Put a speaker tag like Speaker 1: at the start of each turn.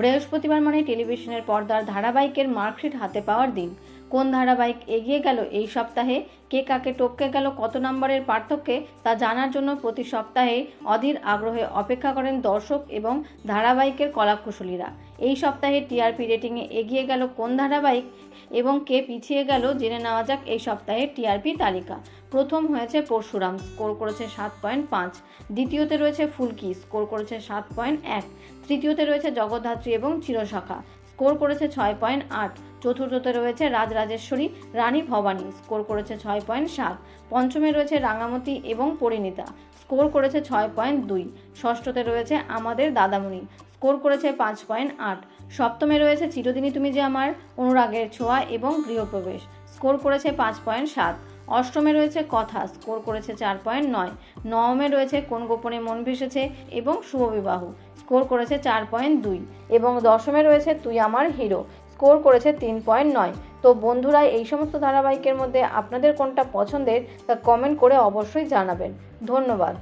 Speaker 1: বৃহস্পতিবার মানে টেলিভিশনের পর্দার ধারাবাহিকের মার্কশিট হাতে পাওয়ার দিন। কোন ধারাবাহিক এগিয়ে গেল এই সপ্তাহে? কে কাকে টপকে গেল? কত নম্বরের পার্থক্যে? তা জানার জন্য প্রতি সপ্তাহে অধীর আগ্রহে অপেক্ষা করেন দর্শক এবং ধারাবাহিকের কলাকুশলীরা। এই সপ্তাহে টিআরপি রেটিংয়ে এগিয়ে গেল কোন ধারাবাহিক এবং কে পিছিয়ে গেল জেনে নেওয়া যাক এই সপ্তাহে টিআরপি তালিকা। প্রথম হয়েছে পরশুরাম, স্কোর করেছে সাত পয়েন্ট পাঁচ। দ্বিতীয়তে রয়েছে ফুলকি, স্কোর করেছে সাত পয়েন্ট এক। তৃতীয়তে রয়েছে জগদ্ধাত্রী এবং চিরসখা। স্কোর করেছে ছয় পয়েন্ট আট। চতুর্থতে রয়েছে রাজরাজেশ্বরী, রানী ভবানী স্কোর করেছে ছয় পয়েন্ট সাত। পঞ্চমে রয়েছে রাঙামতি এবং পরিণীতা স্কোর করেছে ছয় পয়েন্ট দুই। ষষ্ঠতে রয়েছে আমাদের দাদামণি স্কোর করেছে পাঁচ পয়েন্ট আট। সপ্তমে রয়েছে চিরদিনই তুমি যে আমার অনুরাগের ছোঁয়া এবং গৃহপ্রবেশ স্কোর করেছে পাঁচ পয়েন্ট সাত। অষ্টমে রয়েছে কথা, স্কোর করেছে চার পয়েন্ট নয়। নবমে রয়েছে কোন গোপনে মন ভেসেছে এবং শুভবিবাহ স্কোর করেছে চার পয়েন্ট দুই। এবং দশমে রয়েছে তুই আমার হিরো, স্কোর করেছে তিন পয়েন্ট নয়। তো বন্ধুরা, এই সমস্ত ধারাবাহিকের মধ্যে আপনাদের কোনটা পছন্দের তা কমেন্ট করে অবশ্যই জানাবেন। ধন্যবাদ।